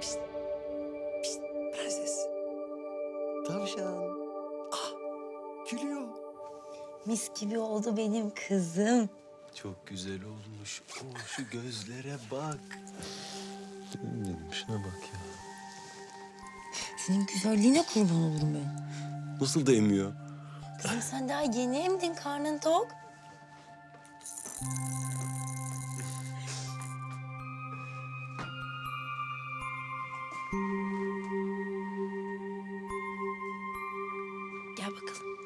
Pişt, pişt, prenses. Tavşan. Ah, gülüyor. Mis gibi oldu benim kızım. Çok güzel olmuş. Oo, şu gözlere bak. Benim dedim şuna bak ya. Senin güzelliğine kurban olurum ben. Nasıl da emiyor? Kızım sen daha yeni emdin karnın tok. Gel bakalım.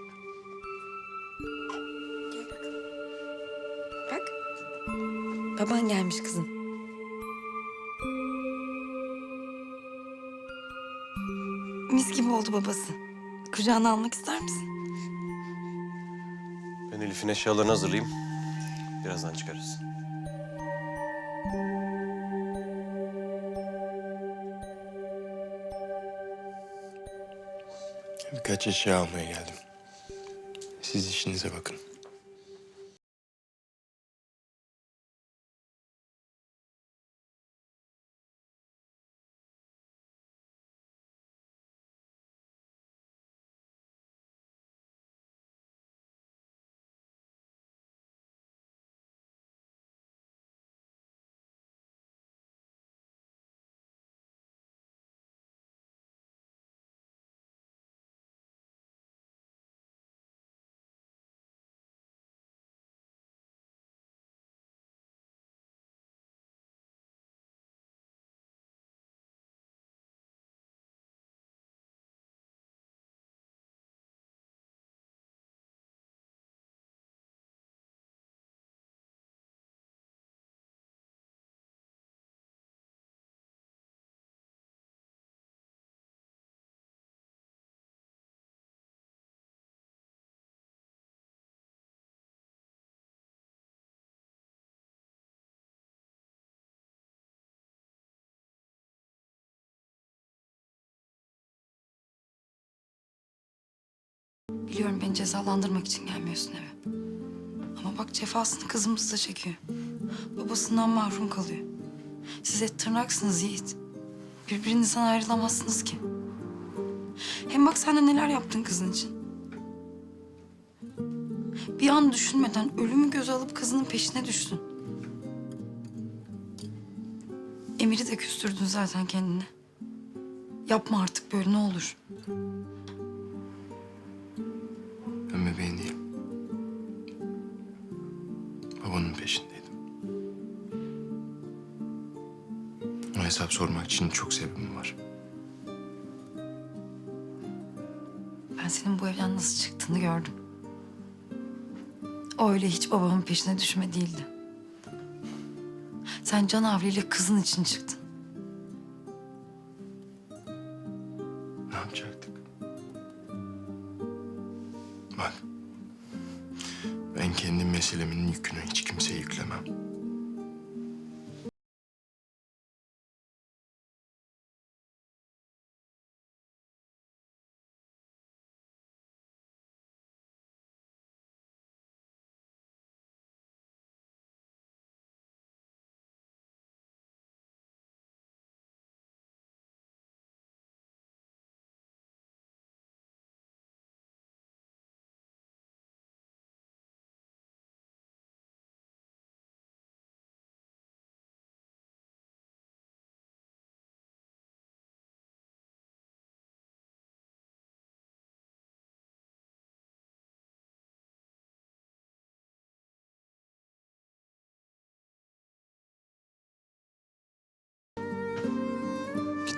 Gel bakalım. Bak. Baban gelmiş kızım. Mis gibi oldu babası. Kucağına almak ister misin? Ben Elif'in eşyalarını hazırlayayım. Birazdan çıkarız. Birkaç eşya almaya geldim. Siz işinize bakın. Biliyorum beni cezalandırmak için gelmiyorsun eve. Ama bak cefasını kızımız da çekiyor. Babasından mahrum kalıyor. Siz et tırnaksınız Yiğit. Birbirinizden ayrılamazsınız ki. Hem bak sen de neler yaptın kızın için. Bir an düşünmeden ölümü göze alıp kızının peşine düştün. Emir'i de küstürdün zaten kendine. Yapma artık böyle ne olur. Hesap sormak için çok sebebim var. Ben senin bu evden nasıl çıktığını gördüm. O öyle hiç babamın peşine düşme değildi. Sen Can Avli ile kızın için çıktın. Ne yapacaktık? Bak. Ben kendi meselemin yükünü hiç kimseye yüklemem.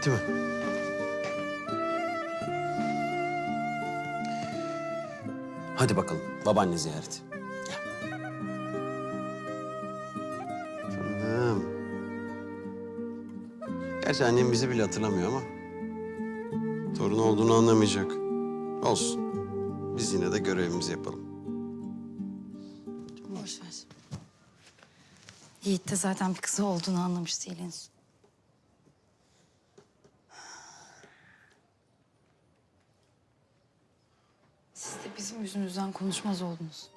Gitti mi? Hadi bakalım babaanne ziyareti. Canım. Gerçi annem bizi bile hatırlamıyor ama... ...torun olduğunu anlamayacak. Olsun. Biz yine de görevimizi yapalım. Boş ver. Yiğit de zaten bir kızı olduğunu anlamış değil Bizim yüzümüzden konuşmaz oldunuz.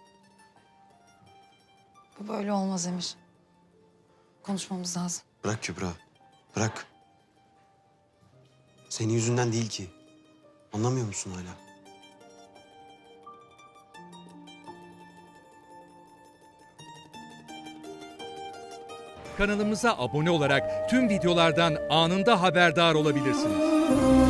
Bu böyle olmaz Emir. Konuşmamız lazım. Bırak Kübra. Bırak. Senin yüzünden değil ki. Anlamıyor musun hala? Kanalımıza abone olarak tüm videolardan anında haberdar olabilirsiniz.